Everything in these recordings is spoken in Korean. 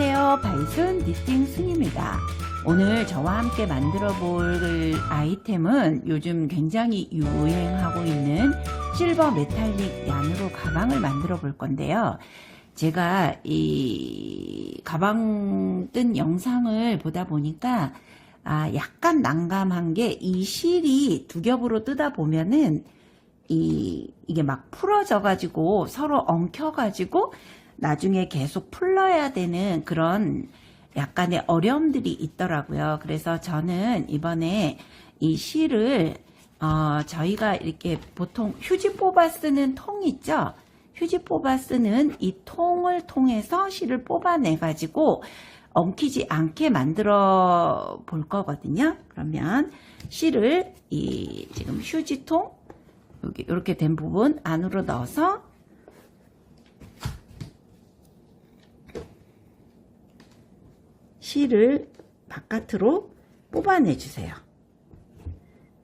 안녕하세요. 발순 니팅 순입니다. 오늘 저와 함께 만들어 볼 아이템은 요즘 굉장히 유행하고 있는 실버 메탈릭 얀으로 가방을 만들어 볼 건데요. 제가 이 가방 뜬 영상을 보다 보니까 아, 약간 난감한 게 이 실이 두 겹으로 뜨다 보면은 이, 이게 막 풀어져 가지고 서로 엉켜 가지고 나중에 계속 풀러야 되는 그런 약간의 어려움들이 있더라고요. 그래서 저는 이번에 이 실을, 어, 저희가 이렇게 보통 휴지 뽑아 쓰는 통 있죠? 휴지 뽑아 쓰는 이 통을 통해서 실을 뽑아내 가지고 엉키지 않게 만들어 볼 거거든요. 그러면 실을 이 지금 휴지통 여기 이렇게 된 부분 안으로 넣어서 실을 바깥으로 뽑아내 주세요.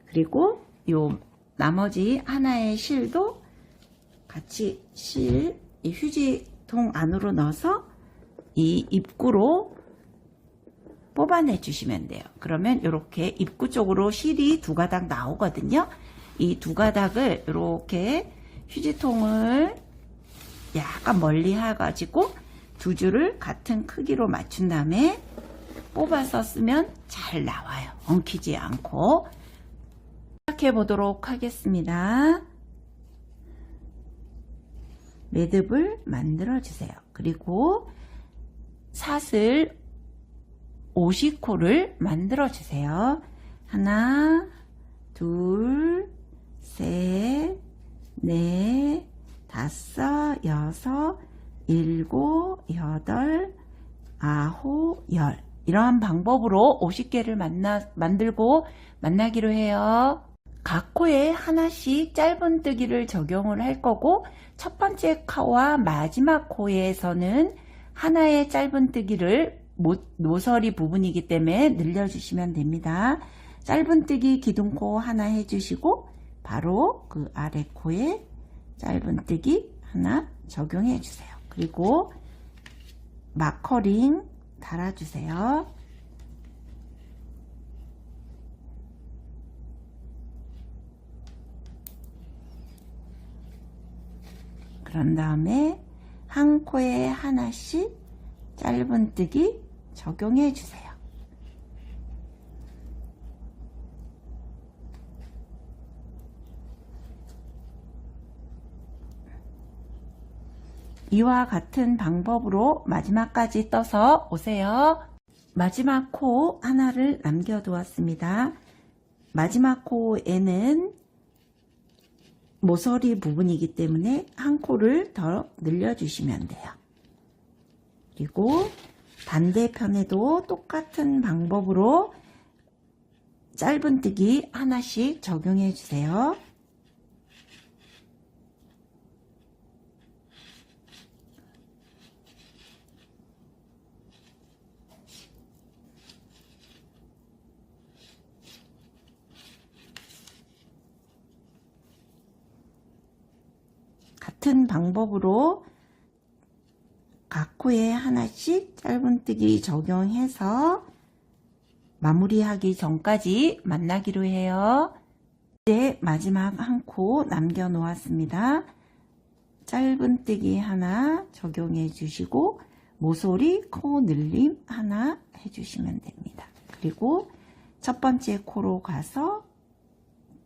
그리고 요 나머지 하나의 실도 같이 실, 이 휴지통 안으로 넣어서 이 입구로 뽑아내 주시면 돼요. 그러면 이렇게 입구 쪽으로 실이 두 가닥 나오거든요. 이 두 가닥을 이렇게 휴지통을 약간 멀리 해가지고 두 줄을 같은 크기로 맞춘 다음에 뽑아서 쓰면 잘 나와요. 엉키지 않고 시작해 보도록 하겠습니다. 매듭을 만들어 주세요. 그리고 사슬 50코를 만들어 주세요. 하나, 둘, 셋, 넷, 다섯, 여섯, 일곱, 여덟, 아홉, 열. 이러한 방법으로 50개를 만나, 만들고 만나기로 해요. 각 코에 하나씩 짧은뜨기를 적용을 할 거고, 첫 번째 코와 마지막 코에서는 하나의 짧은뜨기를 모, 모서리 부분이기 때문에 늘려주시면 됩니다. 짧은뜨기 기둥코 하나 해주시고, 바로 그 아래 코에 짧은뜨기 하나 적용해 주세요. 그리고 마커링 달아주세요. 그런 다음에 한 코에 하나씩 짧은뜨기 적용해 주세요. 이와 같은 방법으로 마지막까지 떠서 오세요. 마지막 코 하나를 남겨두었습니다. 마지막 코에는 모서리 부분이기 때문에 한 코를 더 늘려주시면 돼요. 그리고 반대편에도 똑같은 방법으로 짧은뜨기 하나씩 적용해 주세요. 같은 방법으로 각 코에 하나씩 짧은뜨기 적용해서 마무리하기 전까지 만나기로 해요. 이제 마지막 한 코 남겨 놓았습니다. 짧은뜨기 하나 적용해 주시고 모서리 코 늘림 하나 해주시면 됩니다. 그리고 첫 번째 코로 가서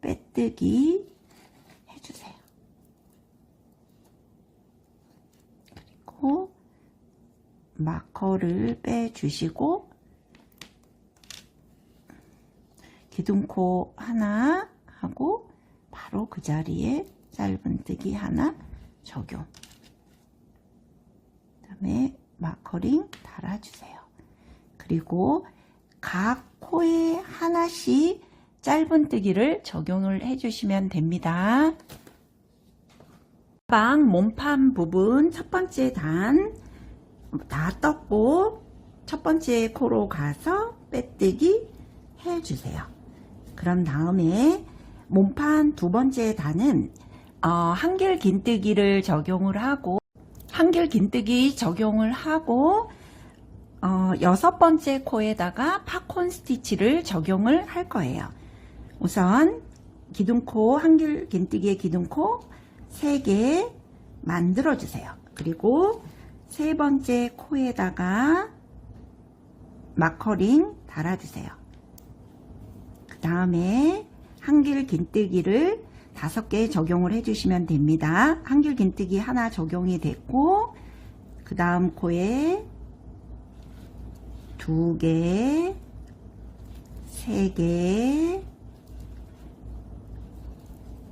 빼뜨기 해주세요. 그리고 마커를 빼주시고 기둥코 하나 하고 바로 그 자리에 짧은뜨기 하나 적용. 그 다음에 마커링 달아주세요. 그리고 각 코에 하나씩 짧은뜨기를 적용을 해주시면 됩니다 가방 몸판 부분 첫 번째 단 다 떴고 첫 번째 코로 가서 빼뜨기 해주세요. 그런 다음에 몸판 두 번째 단은 어, 한결 긴뜨기를 적용을 하고 한결 긴뜨기 적용을 하고 어, 여섯 번째 코에다가 팝콘 스티치를 적용을 할 거예요. 우선 기둥코 한길 긴뜨기의 기둥코 3개 만들어 주세요. 그리고 세 번째 코에다가 마커링 달아주세요. 그 다음에 한길 긴뜨기를 다섯 개 적용을 해주시면 됩니다. 한길 긴뜨기 하나 적용이 됐고 그 다음 코에 두 개, 세 개,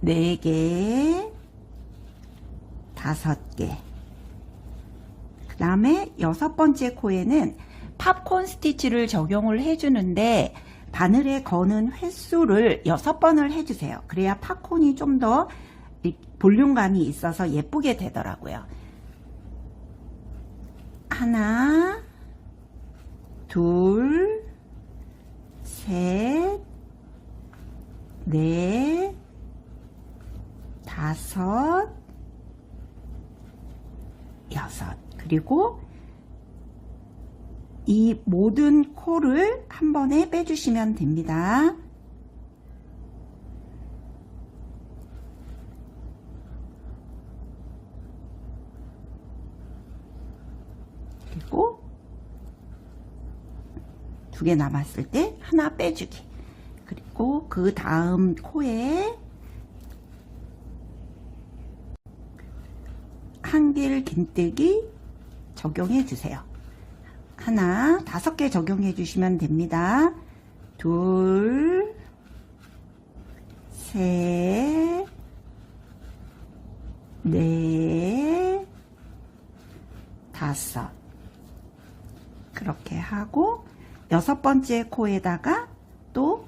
네 개, 다섯 개. 그 다음에 여섯 번째 코에는 팝콘 스티치를 적용을 해주는데 바늘에 거는 횟수를 여섯 번을 해주세요. 그래야 팝콘이 좀 더 볼륨감이 있어서 예쁘게 되더라고요. 하나, 둘, 셋, 넷, 다섯, 여섯. 그리고 이 모든 코를 한 번에 빼주시면 됩니다. 그리고 두 개 남았을 때 하나 빼주기. 그리고 그 다음 코에 한길 긴뜨기 적용해 주세요. 하나, 다섯 개 적용해 주시면 됩니다. 둘, 셋, 넷, 다섯. 그렇게 하고, 여섯 번째 코에다가 또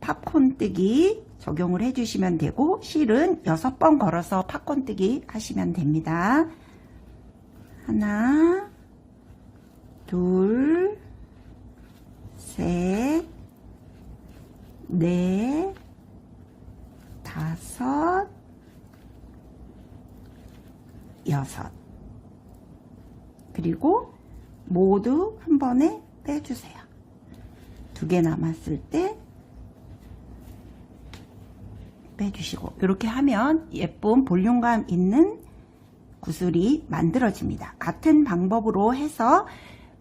팝콘 뜨기 적용을 해주시면 되고, 실은 여섯 번 걸어서 팝콘 뜨기 하시면 됩니다. 하나, 둘, 셋, 넷, 다섯, 여섯. 그리고 모두 한 번에 빼주세요. 두 개 남았을 때 빼주시고 이렇게 하면 예쁜 볼륨감 있는 구슬이 만들어집니다. 같은 방법으로 해서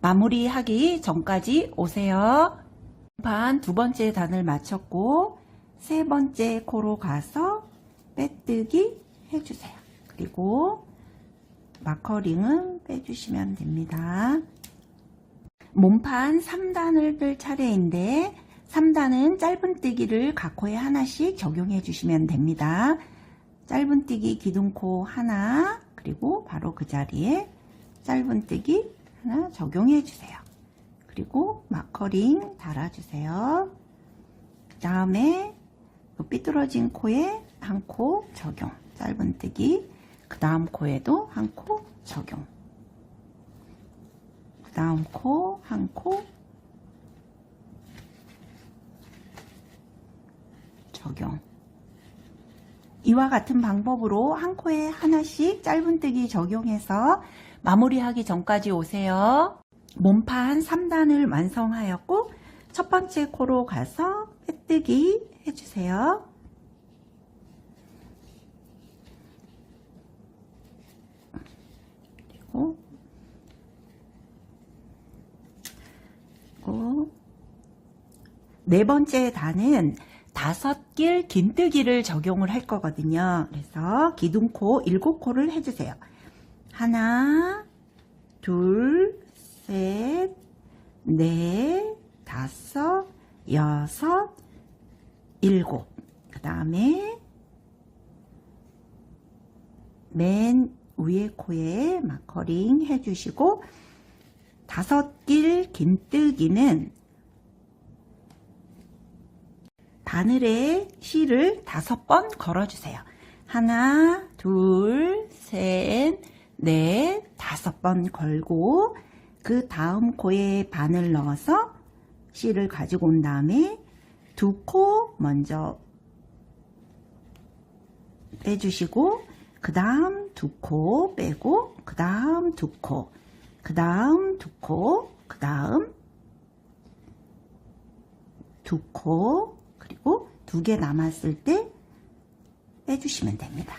마무리하기 전까지 오세요. 반 두 번째 단을 마쳤고 세 번째 코로 가서 빼뜨기 해주세요. 그리고 마커링은 빼주시면 됩니다. 몸판 3단을 뜰 차례인데 3단은 짧은뜨기를 각 코에 하나씩 적용해 주시면 됩니다. 짧은뜨기 기둥코 하나 그리고 바로 그 자리에 짧은뜨기 하나 적용해 주세요. 그리고 마커링 달아주세요. 그 다음에 삐뚤어진 코에 한 코 적용. 짧은뜨기. 그 다음 코에도 한 코 적용. 그 다음 코 한 코 적용. 이와 같은 방법으로 한 코에 하나씩 짧은뜨기 적용해서 마무리하기 전까지 오세요. 몸판 3단을 완성하였고 첫 번째 코로 가서 빼뜨기 해주세요. 그리고 네 번째 단은 다섯 길 긴뜨기를 적용을 할 거거든요. 그래서 기둥코 일곱 코를 해주세요. 하나, 둘, 셋, 넷, 다섯, 여섯, 일곱. 그 다음에 맨 위에 코에 마커링 해주시고 다섯 길 긴뜨기는 바늘에 실을 다섯 번 걸어주세요. 하나, 둘, 셋, 넷, 다섯 번 걸고 그 다음 코에 바늘 넣어서 실을 가지고 온 다음에 두 코 먼저 빼주시고 그 다음 두 코 빼고 그 다음 두 코, 그 다음 두 코, 그 다음 두 코, 두 개 남았을 때 빼주시면 됩니다.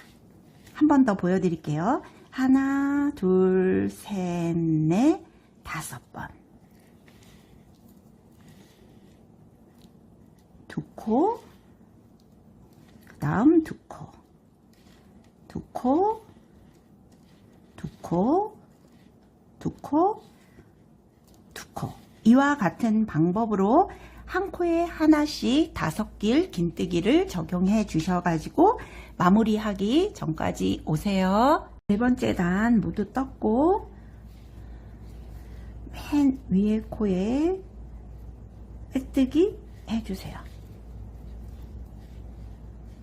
한 번 더 보여드릴게요. 하나, 둘, 셋, 넷, 다섯 번. 두 코, 그 다음 두 코, 두 코, 두 코, 두 코, 두 코. 이와 같은 방법으로 한 코에 하나씩 다섯 길 긴뜨기를 적용해 주셔가지고 마무리하기 전까지 오세요. 네 번째 단 모두 떴고 맨 위에 코에 빼뜨기 해주세요.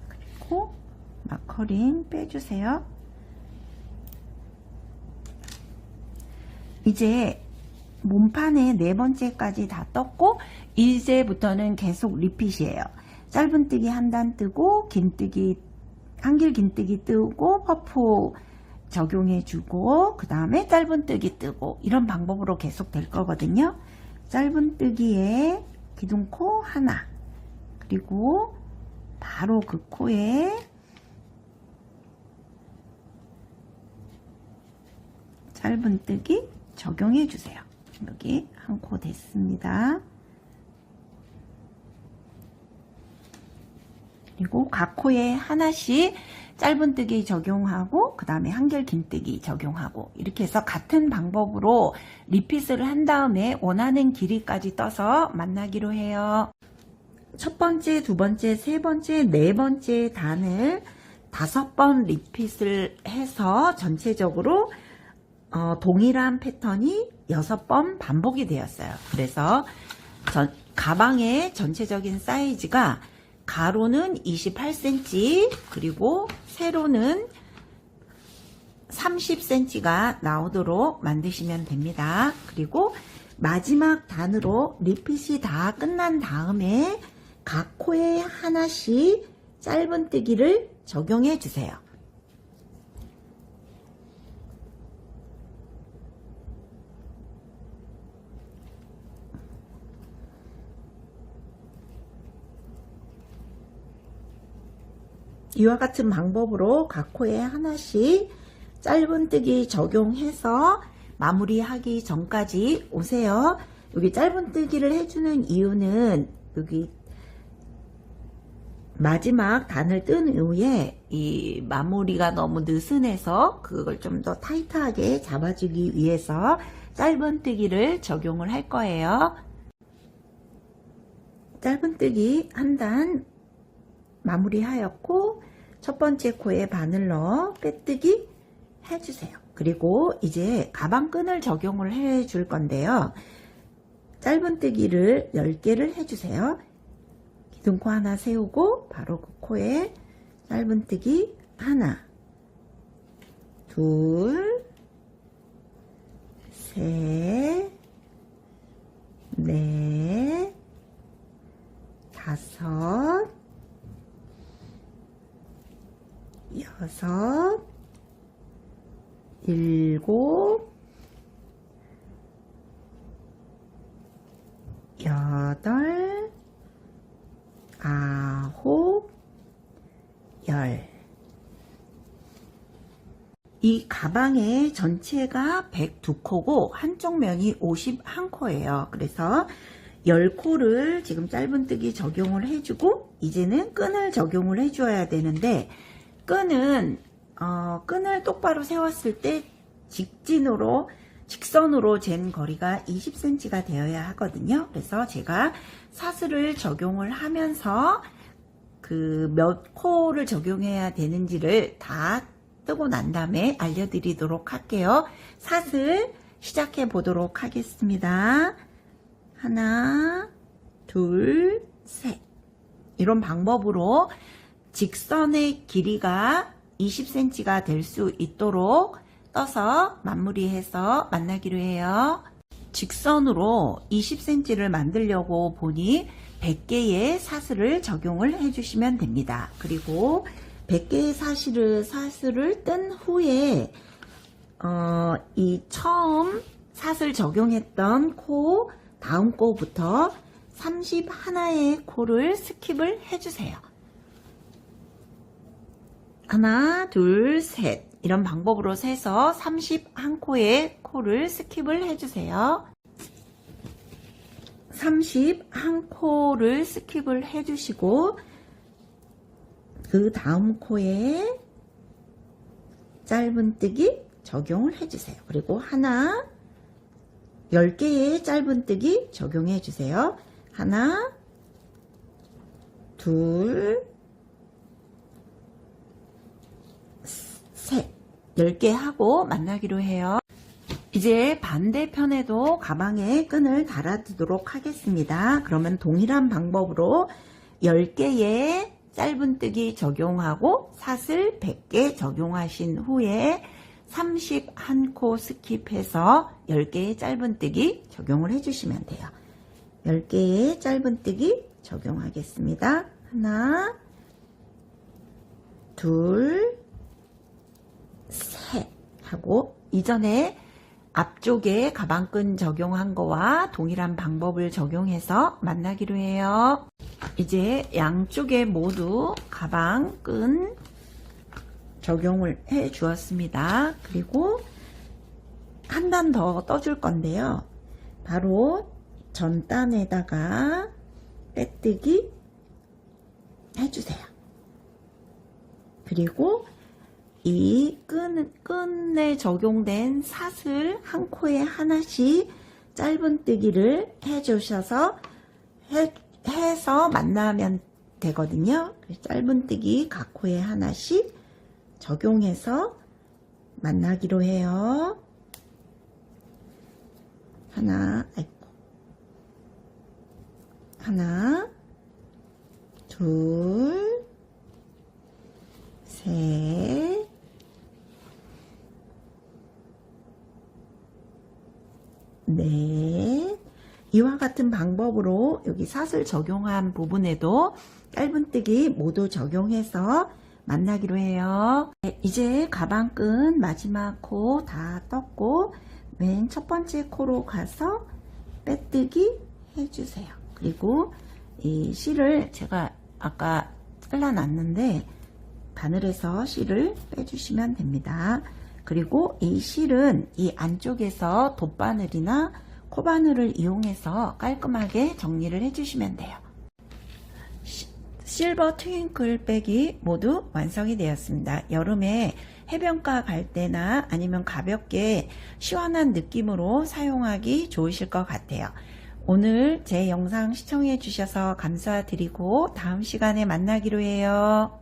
그리고 마커링 빼주세요. 이제 몸판에 네 번째까지 다 떴고 이제부터는 계속 리핏이에요. 짧은뜨기 한 단 뜨고 긴뜨기 한길 긴뜨기 뜨고 퍼프 적용해주고 그 다음에 짧은뜨기 뜨고 이런 방법으로 계속 될 거거든요. 짧은뜨기에 기둥코 하나 그리고 바로 그 코에 짧은뜨기 적용해 주세요. 여기 한 코 됐습니다. 그리고 각 코에 하나씩 짧은뜨기 적용하고 그 다음에 한결 긴뜨기 적용하고 이렇게 해서 같은 방법으로 리핏을 한 다음에 원하는 길이까지 떠서 만나기로 해요. 첫 번째, 두 번째, 세 번째, 네 번째 단을 다섯 번 리핏을 해서 전체적으로 어, 동일한 패턴이 여섯 번 반복이 되었어요. 그래서 전, 가방의 전체적인 사이즈가 가로는 28cm 그리고 세로는 30cm가 나오도록 만드시면 됩니다. 그리고 마지막 단으로 리핏이 다 끝난 다음에 각 코에 하나씩 짧은뜨기를 적용해 주세요. 이와 같은 방법으로 각 코에 하나씩 짧은뜨기 적용해서 마무리하기 전까지 오세요. 여기 짧은뜨기를 해주는 이유는 여기 마지막 단을 뜬 이후에 이 마무리가 너무 느슨해서 그걸 좀 더 타이트하게 잡아주기 위해서 짧은뜨기를 적용을 할 거예요. 짧은뜨기 한 단 마무리하였고 첫 번째 코에 바늘러 빼뜨기 해주세요. 그리고 이제 가방끈을 적용을 해 줄 건데요. 짧은뜨기를 10개를 해주세요. 기둥코 하나 세우고 바로 그 코에 짧은뜨기 하나 둘 셋, 넷, 다섯, 여섯, 일곱, 여덟, 아홉, 열. 이 가방의 전체가 102코고 한쪽 면이 51코예요. 그래서 10코를 지금 짧은뜨기 적용을 해주고 이제는 끈을 적용을 해줘야 되는데 끈은 어, 끈을 똑바로 세웠을 때 직진으로 직선으로 잰 거리가 20cm가 되어야 하거든요. 그래서 제가 사슬을 적용을 하면서 그 몇 코를 적용해야 되는지를 다 뜨고 난 다음에 알려드리도록 할게요. 사슬 시작해 보도록 하겠습니다. 하나, 둘, 셋. 이런 방법으로 직선의 길이가 20cm가 될 수 있도록 떠서 마무리해서 만나기로 해요. 직선으로 20cm를 만들려고 보니 100개의 사슬을 적용을 해주시면 됩니다. 그리고 100개의 사슬을, 사슬을 뜬 후에 어, 이 처음 삿을 적용했던 코 다음 코부터 31의 코를 스킵을 해주세요. 하나, 둘, 셋. 이런 방법으로 세서 31코의 코를 스킵을 해주세요. 31코를 스킵을 해주시고, 그 다음 코에 짧은뜨기 적용을 해주세요. 그리고 하나, 10개의 짧은뜨기 적용해주세요. 하나, 둘, 셋. 10개 하고 만나기로 해요. 이제 반대편에도 가방에 끈을 달아두도록 하겠습니다. 그러면 동일한 방법으로 10개의 짧은뜨기 적용하고 사슬 100개 적용하신 후에 31코 스킵해서 10개의 짧은뜨기 적용을 해주시면 돼요. 10개의 짧은뜨기 적용하겠습니다. 하나, 둘, 셋 하고 이전에 앞쪽에 가방끈 적용한 거와 동일한 방법을 적용해서 만나기로 해요. 이제 양쪽에 모두 가방끈 적용을 해 주었습니다. 그리고 한 단 더 떠줄 건데요. 바로 전단에다가 빼뜨기 해주세요. 그리고 이 끈, 끈에 적용된 삿을 한 코에 하나씩 짧은뜨기를 해주셔서 해, 해서 만나면 되거든요. 짧은뜨기 각 코에 하나씩 적용해서 만나기로 해요. 하나, 아이고. 하나, 둘, 셋, 넷. 이와 같은 방법으로 여기 삿을 적용한 부분에도 짧은뜨기 모두 적용해서 만나기로 해요. 네, 이제 가방끈 마지막 코 다 떴고 맨 첫 번째 코로 가서 빼뜨기 해주세요. 그리고 이 실을 제가 아까 잘라놨는데 바늘에서 실을 빼주시면 됩니다. 그리고 이 실은 이 안쪽에서 돗바늘이나 코바늘을 이용해서 깔끔하게 정리를 해주시면 돼요. 시- 실버 트윙클 백이 모두 완성이 되었습니다. 여름에 해변가 갈 때나 아니면 가볍게 시원한 느낌으로 사용하기 좋으실 것 같아요. 오늘 제 영상 시청해 주셔서 감사드리고 다음 시간에 만나기로 해요.